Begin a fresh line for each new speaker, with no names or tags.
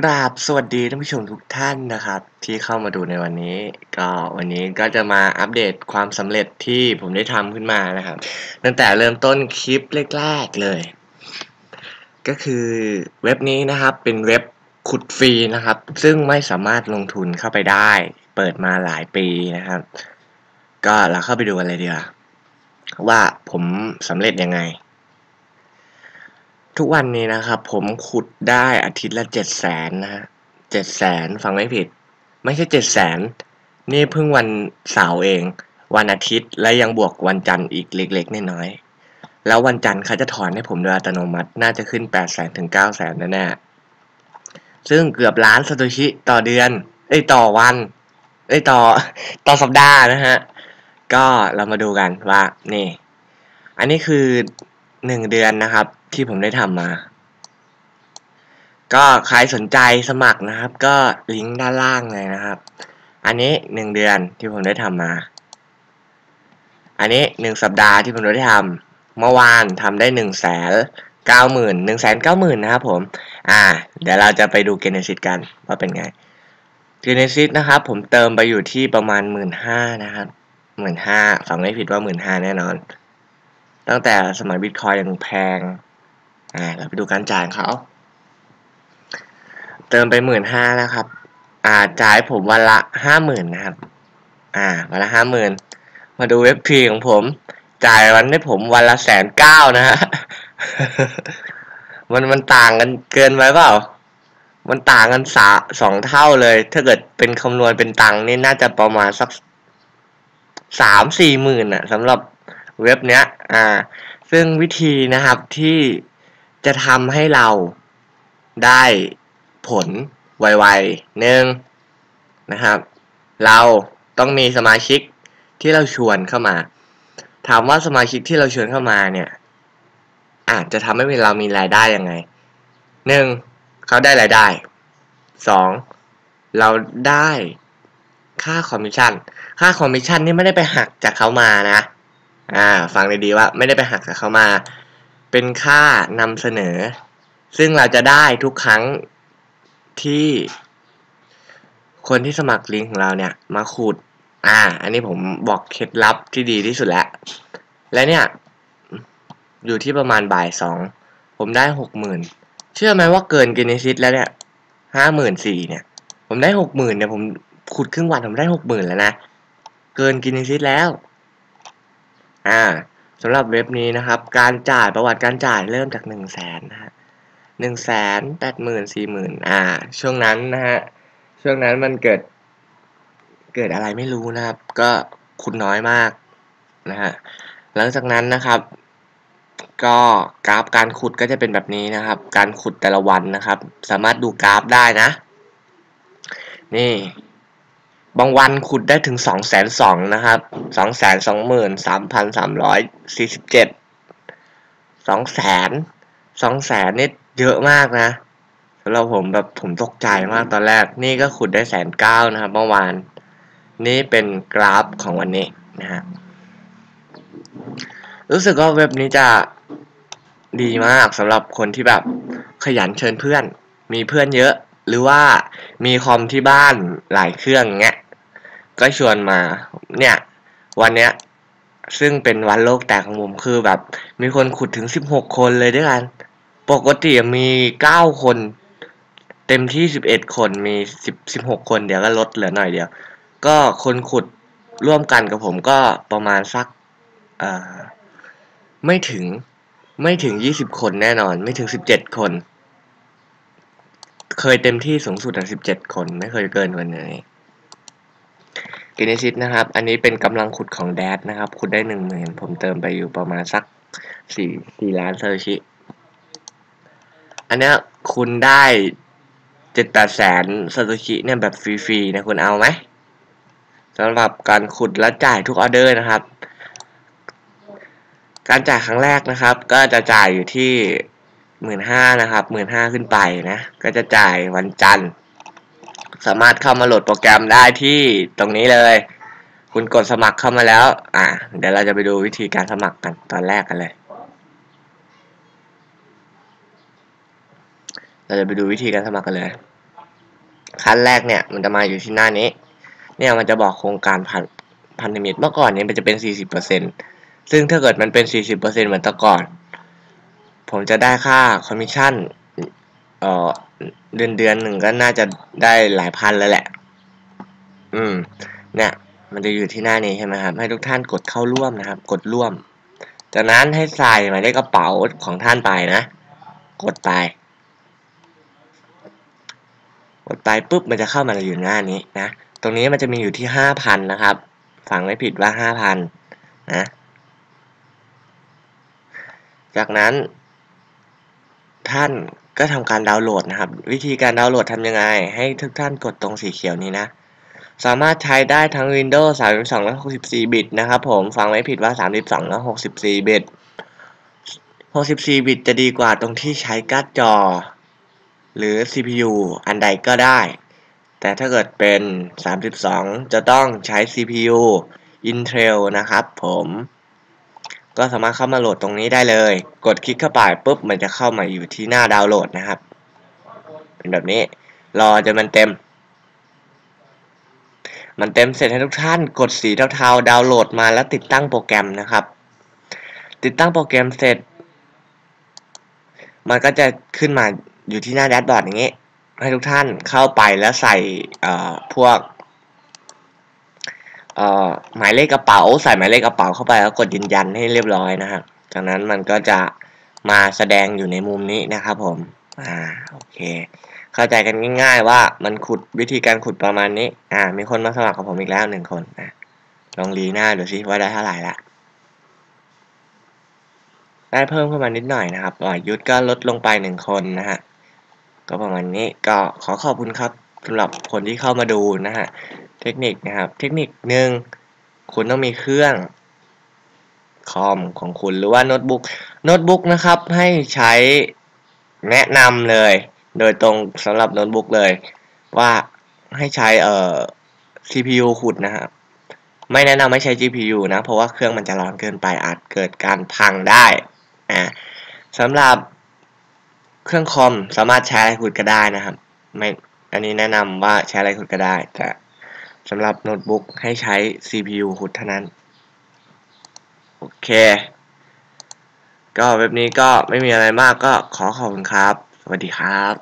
กราบสวัสดีท่านผู้ชมทุกท่านนะครับ ที่เข้ามาดูในวันนี้ ก็วันนี้ก็จะมาอัปเดตความสำเร็จที่ผมได้ทำขึ้นมานะครับ ตั้งแต่เริ่มต้นคลิปแรกๆเลย ก็คือเว็บนี้นะครับเป็นเว็บขุดฟรีนะครับ ซึ่งไม่สามารถลงทุนเข้าไปได้ เปิดมาหลายปีนะครับ ก็เราเข้าไปดูกันเลยดีกว่าว่าผมสำเร็จยังไง ทุกวันนี้นะครับ ผมขุดได้อาทิตย์ละเจ็ดแสนนะฮะเจ็ดแสนฟังไม่ผิด ไม่ใช่เจ็ดแสนนี่เพิ่งวันเสาร์เอง วันอาทิตย์และยังบวกวันจันทร์อีกเล็กๆน้อยๆแล้ววันจันทร์เขาจะถอนให้ผมโดยอัตโนมัติน่าจะขึ้นแปดแสนถึงเก้าแสนแน่ๆซึ่งเกือบล้านสตชิต่อเดือนเอ้ยต่อวันเอ้ยต่อต่อสัปดาห์นะฮะก็เรามาดูกันว่านี่ อันนี้คือหนึ่งเดือนนะครับ ที่ผมได้ทำมา ก็ใครสนใจสมัครนะครับ ก็ลิงก์ด้านล่างเลยนะครับ อันนี้หนึ่งเดือนที่ผมได้ทำมา อันนี้หนึ่งสัปดาห์ที่ผมได้ทำเมื่อวานทำได้หนึ่งแสนเก้าหมื่นหนึ่งแสนเก้าหมื่นนะครับผม อ่า เดี๋ยวเราจะไปดูเกเนซิตกันว่าเป็นไงเกเนซิตนะครับ ผมเติมไปอยู่ที่ประมาณหมื่นห้านะครับหมื่นห้าฟังไม่ผิดว่าหมื่นห้าแน่นอน ตั้งแต่สมัยบิตคอยยังแพง อ่าเราไปดูการจ่ายของเขา เติมไปหมื่นห้านะครับ อ่าจ่ายผมวันละห้าหมื่นนะครับ อ่า วันละห้าหมื่นมาดูเว็บพีของผม จ่ายวันให้ผมวันละแสนเก้านะฮะมันมันต่างกันเกินไปเปล่า มันต่างกันสาสองเท่าเลย ถ้าเกิดเป็นคำนวณเป็นตังค์นี่น่าจะประมาณสักสามสี่หมื่นอะสำหรับเว็บเนี้ย อ่า ซึ่งวิธีนะครับที่ จะทำให้เราได้ผลไวๆหนึ่งนะครับ เราต้องมีสมาชิกที่เราชวนเข้ามา ถามว่าสมาชิกที่เราชวนเข้ามาเนี่ยอาจจะทำให้เรามีรายได้ยังไงหนึ่งเขาได้รายได้สองเราได้ค่าคอมมิชชั่น ค่าคอมมิชชั่นนี่ไม่ได้ไปหักจากเขามานะ อ่า ฟังดีๆว่าไม่ได้ไปหักจากเขามา เป็นค่านำเสนอ ซึ่งเราจะได้ทุกครั้งที่ คนที่สมัครลิงก์ของเราเนี่ย มาขุด อ่า อันนี้ผมบอกเคล็ดลับที่ดีที่สุดแล้ว และเนี่ย อยู่ที่ประมาณบ่ายสอง ผมได้หกหมื่นเชื่อไหมว่าเกินกินซิตแล้วเนี่ยห้าหมื่นสี่เนี่ย ผมได้หกหมื่นเนี่ยผมขุดครึ่งวันผมได้หกหมื่นแล้วนะ เกินกินซิตแล้ว อ่า สำหรับเว็บนี้นะครับ การจ่ายประวัติการจ่ายเริ่มจากหนึ่งแสนนะฮะหนึ่งแสนแปดหมื่นสี่หมื่นอ่า ช่วงนั้นนะฮะ ช่วงนั้นมันเกิด เกิดอะไรไม่รู้นะครับ ก็ขุดน้อยมากนะฮะ หลังจากนั้นนะครับ ก็กราฟการขุดก็จะเป็นแบบนี้นะครับ การขุดแต่ละวันนะครับ สามารถดูกราฟได้นะ นี่ บางวันขุดได้ถึงสองแสนสองนะครับสองแสนสองหมื่นสามพันสามร้อยสี่สิบเจ็ดสองแสนสองแสนนี่เยอะมากนะสำหรับผมแบบผมตกใจมากตอนแรก นี่ก็ขุดได้แสนเก้านะครับเมื่อวาน นี่เป็นกราฟของวันนี้นะฮะรู้สึกว่าเว็บนี้จะดีมากสำหรับคนที่แบบขยันเชิญเพื่อน มีเพื่อนเยอะ หรือว่ามีคอมที่บ้านหลายเครื่องเงี้ย ก็ชวนมา เนี่ย วันเนี้ย ซึ่งเป็นวันโลกแตกของผมคือแบบ มีคนขุดถึงสิบหกคนเลยด้วยกัน ปกติมีเก้าคน เต็มที่สิบเอ็ดคนมีสิบสิบหกคนเดี๋ยวก็ลดเหลือหน่อยเดียว ก็คนขุดร่วมกันกับผมก็ประมาณสักไม่ถึงไม่ถึงยี่สิบคนแน่นอน ไม่ถึงสิบเจ็ดคน เคยเต็มที่สูงสุดถึงสิบเจ็ดคน ไม่เคยเกินกว่านี้ กินซิตนะครับ อันนี้เป็นกำลังขุดของแดดนะครับ ขุดได้หนึ่งหมื่นผมเติมไปอยู่ประมาณสักสี่สี่ล้านเซอร์ชิ อันนี้คุณได้เจ็ดแปดแสนเซาโตชิเนี่ยแบบฟรีๆนะคุณเอาไหมสำหรับการขุดและจ่ายทุกออเดอร์นะครับ การจ่ายครั้งแรกนะครับ ก็จะจ่ายอยู่ที่หมื่นห้านะครับหมื่นห้าขึ้นไปนะ ก็จะจ่ายวันจันทร์ สามารถเข้ามาโหลดโปรแกรมได้ที่ตรงนี้เลย คุณกดสมัครเข้ามาแล้ว อ่าเดี๋ยวเราจะไปดูวิธีการสมัครกันตอนแรกกันเลย เราจะไปดูวิธีการสมัครกันเลย ขั้นแรกเนี่ยมันจะมาอยู่ที่หน้านี้ เนี่ยมันจะบอกโครงการพันพันธมิตรเมื่อก่อนเนี่ยมันจะเป็น 40%ซึ่งถ้าเกิดมันเป็น 40%เหมือนแต่ก่อน ผมจะได้ค่าคอมมิชชั่น เออเดือนเดือนหนึ่งก็น่าจะได้หลายพันแล้วแหละ อืม เนี่ย มันจะอยู่ที่หน้านี้ใช่ไหมครับ ให้ทุกท่านกดเข้าร่วมนะครับ กดร่วม จากนั้นให้ใส่หมายเลขกระเป๋าของท่านไปนะ กดไป กดไปปุ๊บมันจะเข้ามาอยู่หน้านี้นะ ตรงนี้มันจะมีอยู่ที่ห้าพันนะครับฟังไม่ผิดว่าห้าพันนะ จากนั้นท่าน ก็ทำการดาวน์โหลดนะครับ วิธีการดาวน์โหลดทำยังไง ให้ทุกท่านกดตรงสีเขียวนี้นะ สามารถใช้ได้ทั้ง Windows 32 และ 64 บิตนะครับผมฟังไม่ผิดว่า 32 และ 64 บิต 64 บิตจะดีกว่าตรงที่ใช้การ์ดจอ หรือ CPU อันใดก็ได้ แต่ถ้าเกิดเป็น 32 จะต้องใช้ CPU Intel นะครับผม ก็สามารถเข้ามาโหลดตรงนี้ได้เลย กดคลิกเข้าไปปุ๊บมันจะเข้ามาอยู่ที่หน้าดาวน์โหลดนะครับ เป็นแบบนี้ รอจนมันเต็ม มันเต็มเสร็จให้ทุกท่านกดสีเทาๆดาวน์โหลดมาแล้วติดตั้งโปรแกรมนะครับ ติดตั้งโปรแกรมเสร็จ มันก็จะขึ้นมาอยู่ที่หน้าแดชบอร์ดอย่างนี้ ให้ทุกท่านเข้าไปแล้วใส่พวก หมายเลขกระเป๋า ใส่หมายเลขกระเป๋าเข้าไปแล้วกดยืนยันให้เรียบร้อยนะครับจากนั้นมันก็จะมาแสดงอยู่ในมุมนี้นะครับผมอ่าโอเค เข้าใจกันง่าย ๆ ว่ามันขุดวิธีการขุดประมาณนี้ อ่า มีคนมาสมัครกับผมอีกแล้วหนึ่งคนนะลองรีหน้าดูซิว่าได้เท่าไหร่ละได้เพิ่มขึ้นมานิดหน่อยนะครับอยุทธก็ลดลงไปหนึ่งคนนะฮะก็ประมาณนี้ก็ขอขอบคุณครับสำหรับคนที่เข้ามาดูนะฮะ เทคนิคนะครับ เทคนิคหนึ่งคุณต้องมีเครื่องคอมของคุณหรือว่าโน้ตบุ๊กโน้ตบุ๊กนะครับให้ใช้แนะนำเลย โดยตรงสำหรับโน้ตบุ๊กเลย ว่าให้ใช้เอ่อ CPU ขุดนะครับ ไม่แนะนำให้ใช้ GPU นะ เพราะว่าเครื่องมันจะร้อนเกินไปอาจเกิดการพังได้อ่าสำหรับเครื่องคอมสามารถใช้อะไรขุดก็ได้นะครับ ไม่อันนี้แนะนำว่าใช้อะไรขุดก็ได้แต่ สำหรับโน้ตบุ๊กให้ใช้ CPU ขุดเท่านั้น โอเค ก็เว็บนี้ก็ไม่มีอะไรมากก็ขอขอบคุณครับ สวัสดีครับ